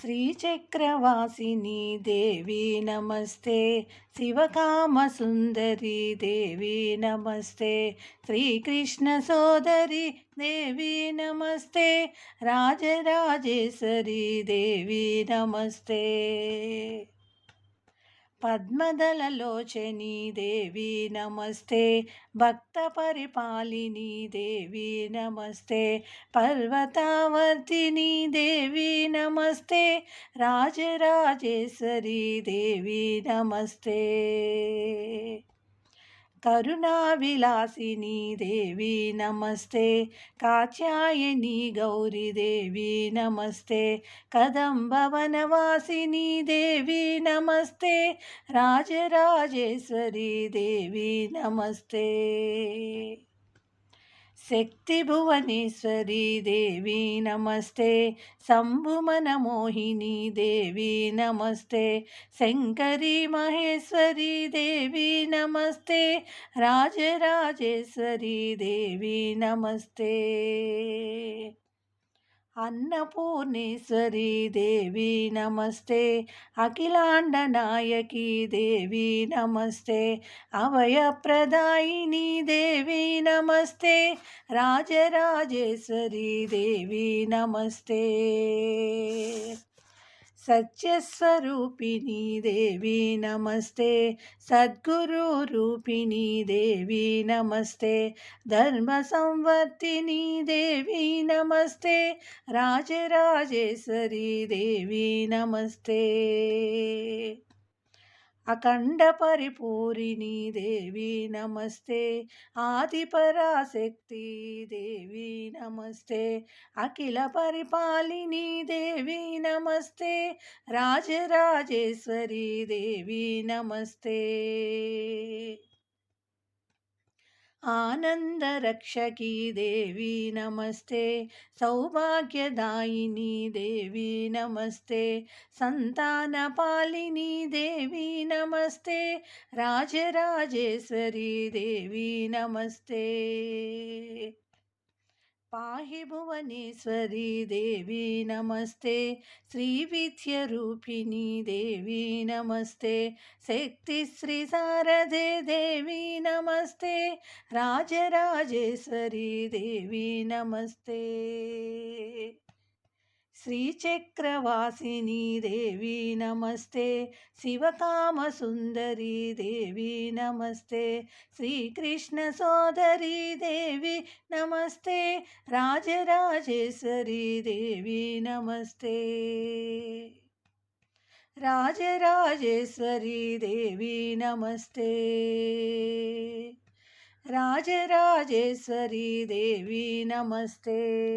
శ్రీచక్రవాసిని దేవి నమస్తే శివకామ సుందరి దేవి నమస్తే శ్రీకృష్ణ సోదరి దేవి నమస్తే రాజరాజేశ్వరి దేవి నమస్తే. పద్మదళలోచని దేవి నమస్తే. భక్త పరిపాలిని దేవి నమస్తే. పర్వతావర్తిని దేవి నమస్తే. రాజరాజేశ్వరి దేవి నమస్తే. కరుణావిలాసిని దేవి నమస్తే. కాచాయని గౌరీ దేవి నమస్తే. కదంబవనవాసిని దేవి నమస్తే. రాజరాజేశ్వరి దేవి నమస్తే. శక్తి భువనేశ్వరి దేవి నమస్తే. శంభుమన మోహిని దేవి నమస్తే. శంకరి మహేశ్వరి దేవి నమస్తే. రాజరాజేశ్వరి దేవి నమస్తే. అన్నపూర్ణేశ్వరి దేవి నమస్తే. అఖిలాండ నాయకి దేవి నమస్తే. అభయప్రదాయిని దేవి నమస్తే. రాజరాజేశ్వరి దేవి నమస్తే. సత్యస్వరూపిణి దేవి నమస్తే. సద్గురు రూపిణి దేవి నమస్తే. ధర్మ సంవర్తిని దేవి నమస్తే. రాజరాజేశ్వరి దేవి నమస్తే. అఖండ పరిపూరిణి దేవి నమస్తే. ఆదిపరాశక్తి దేవి నమస్తే. అఖిల పరిపాలిని దేవి నమస్తే. రాజరాజేశ్వరి దేవి నమస్తే. ఆనందరక్షకి దేవి నమస్తే. సౌభాగ్యదాయిని దేవి నమస్తే. సంతానపాలిని దేవి నమస్తే. రాజరాజేశ్వరి దేవి నమస్తే. పాహి భువనేశ్వరి దేవి నమస్తే. శ్రీ విద్యరూపిణి దేవి నమస్తే. శక్తి శ్రీ శారదే దేవి నమస్తే. రాజరాజేశ్వరి దేవి నమస్తే. శ్రీచక్రవాసిని దేవి నమస్తే శివకామసుందరి దేవి నమస్తే శ్రీకృష్ణ సోదరి దేవి నమస్తే రాజరాజేశ్వరి దేవి నమస్తే. రాజరాజేశ్వరి దేవి నమస్తే. రాజరాజేశ్వరి దేవి నమస్తే.